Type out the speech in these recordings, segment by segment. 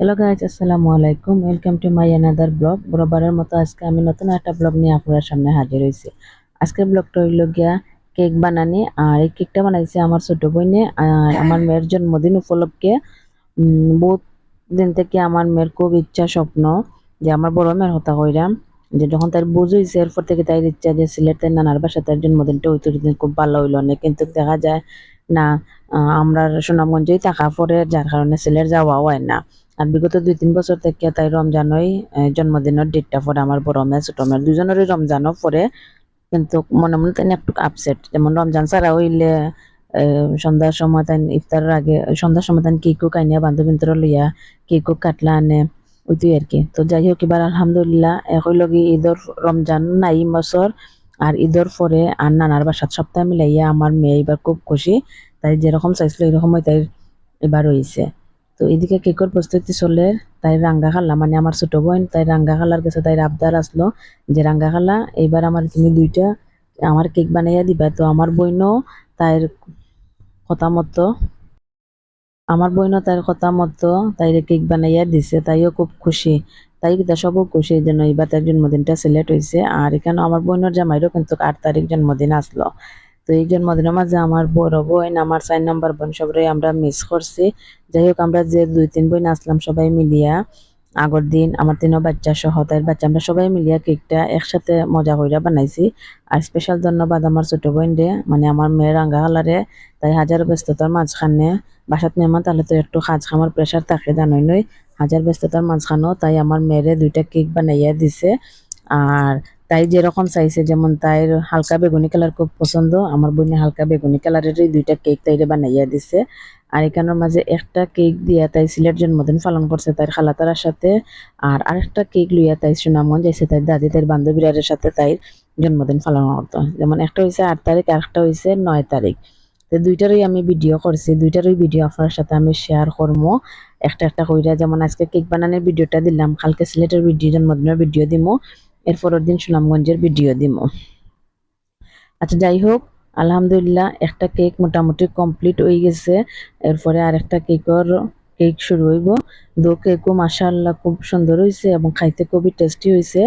Hello guys আসসালামু আলাইকুম welcome to my another blog বরাবরের মতো আজকে আমি নতুন একটা ব্লগ নিয়ে আপনার সামনে হাজির হয়েছি। আজকের ব্লগটা হইল গিয়া কেক বানানি আর এই কেকটা বানাইছে আমার ছোট বোনে। আর আমার মেয়ের জন্মদিন উপলক্ষে বহুত দিন থেকে আমার মেয়ের খুব ইচ্ছা, স্বপ্ন যে আমার বড় মেয়ের হতা কইরাম। যে যখন তার বুঝ হয়েছে এরপর থেকে তাই ইচ্ছা যে সিলেট তার নানার বাসা তার জন্মদিনটা হইতো দিন খুব ভালো হইল না। কিন্তু দেখা যায় না আমরা সুনামগঞ্জেই থাকা পরে যার কারণে সিলেট যাওয়া হয় না। আর বিগত দুই তিন বছর থেকে তাই রমজানই জন্মদিনের ডেটটা পরে আমার বড় মেয়ে, ছোট মেয়ে। দুজনেরই রমজানও পরে, কিন্তু মনে মনে তাই একটু আপসেট যেমন রমজান ছাড়া হইলে সন্ধ্যার সময় তাই ইফতারের আগে, সন্ধ্যার সময় তাই কেকও কাইনিয়া বান্ধবীন্তর লইয়া কেকও কাটলা আনে ওইটাই আর কি। তো যাই হোক, এবার আলহামদুলিল্লাহ একই লগে ঈদর রমজান নাই বছর, আর ঈদর পরে আর নানার বা সাত সপ্তাহ মিলাইয়া আমার মেয়ে এবার খুব খুশি, তাই যেরকম চাইছিল এরকমই তাই এবার হয়েছে তো এদিকে কেকের প্রস্তুতি চলে, তাই রাঙ্গা খালা মানে আমার ছোট বোন, তাই রাঙ্গা খালার কাছে তাই আবদার আসলো যে, রাঙ্গা খালা, এইবার আমার তুমি দুইটা, আমার কেক বানাইয়া দিবা। তো আমার বইনও তাইর কথা মতো, আমার বইনও তার কথা মতো তাইরে কেক বানাইয়া দিছে, তাইও খুব খুশি। তাই কিন্তু সবও খুশি যেন এইবার তার জন্মদিনটা সিলেক্ট হয়েছে আর এখানে আমার বোনের জামাইরও কিন্তু আট তারিখ জন্মদিন আসলো। তো এই জন্মদিনের মাঝে আমার বড় বোন, আমার চার নাম্বার বোন সবাই আমরা মিস করছি। যাই হোক আমরা যে দুই, তিন বোন আসলাম সবাই মিলিয়া। আগর দিন আমার তিনও বাচ্চা সহ তাই বাচ্চা, আমরা সবাই মিলিয়া কেকটা একসাথে মজা কইরা বানাইছি। আর স্পেশাল ধন্যবাদ আমার ছোট বোন রে মানে আমার মেয়ের রাঙ্গা হালারে, তাই হাজার ব্যস্ততার মাঝখানে বাসাত মেহমান তাহলে তো একটু খাজ খামার প্রেশার থাকে জানোই নই। হাজার ব্যস্ততার মাঝখানেও তাই আমার মেয়েরে দুইটা কেক বানাইয়া দিছে। আর তাই যেরকম চাইছে, যেমন তাইর হালকা বেগুনি কালার খুব পছন্দ। আমার বোনে হালকা বেগুনি কালারেরই দুইটা কেক তাইরে বানাইয়া দিছে। আর এখানের মাঝে একটা কেক দিয়া তাই সিলেট জন্মদিন পালন করছে তাই খালাতারার সাথে। আর আরেকটা কেক লইয়া তাই সুনামগঞ্জ যাইছে তাই দাদি তাই বান্ধবীরারের সাথে তাই জন্মদিন পালন করতো। যেমন একটা হয়েছে আট তারিখ আর একটা হয়েছে নয় তারিখ। তো দুইটারই আমি ভিডিও করছি, দুইটারই ভিডিও আপনার সাথে আমি শেয়ার করব একটা একটা কইরা যেমন আজকে কেক বানানোর ভিডিওটা দিলাম, কালকে সিলেটের ভিডিও জন্মদিনের ভিডিও দিমো। এর পরের দিন সুনামগঞ্জের ভিডিও দিব। আচ্ছা যাই হোক, আলহামদুলিল্লাহ একটা কেক মোটামুটি কমপ্লিট হয়ে গেছে। এরপরে আর একটা কেকর কেক শুরু হইব। দো কেকও মাশাআল্লাহ খুব সুন্দর হয়েছে এবং খাইতে খুবই টেস্টি হয়েছে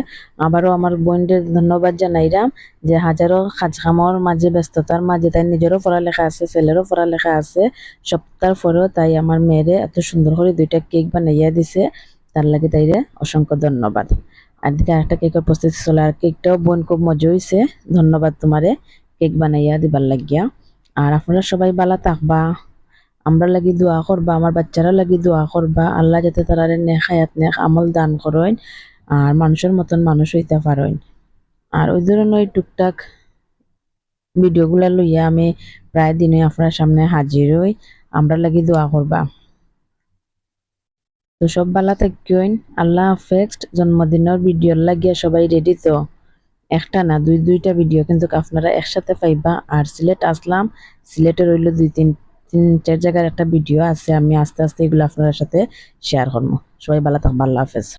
আবারও আমার বোনদের ধন্যবাদ জানাইরাম যে হাজারো কাজ কামর মাঝে, ব্যস্ততার মাঝে তাই নিজেরও পড়ালেখা আছে, ছেলেরও পড়ালেখা আছে। সপ্তাহ পরেও তাই আমার মেয়েরে এত সুন্দর করে দুইটা কেক বানাইয়া দিছে। তার লাগে তাইরে অসংখ্য ধন্যবাদ। আর দিকে একটা কেকের প্রস্তুতি চলে আর কেকটাও বোন খুব মজা হয়েছে ধন্যবাদ তোমারে কেক বানাইয়া দিবার লাগিয়া। আর আপনারা সবাই বালা থাকবা। আমরা লাগি দোয়া করবা আমার বাচ্চারা লাগি দোয়া করবা আল্লাহ যাতে তারা নেক হায়াত, নেক আমল দান করেন আর মানুষের মতন মানুষ হইতে পারেন আর ওই ধরনের টুকটাক ভিডিওগুলা লইয়া আমি প্রায় দিনে আপনার সামনে হাজির হই আমরা লাগি দোয়া করবা তো সব বালা থাকেন আল্লাহ হাফেজ। জন্মদিনের ভিডিও লাগিয়া সবাই রেডি তো? একটা না, দুই, দুইটা ভিডিও কিন্তু আপনারা একসাথে পাইবা। আর সিলেট আসলাম, সিলেটে রইল দুই, তিন তিন, চার জায়গার একটা ভিডিও আছে। আমি আস্তে আস্তে এগুলো আপনার সাথে শেয়ার করব। সবাই ভালো থাকব আল্লাহ হাফেজ।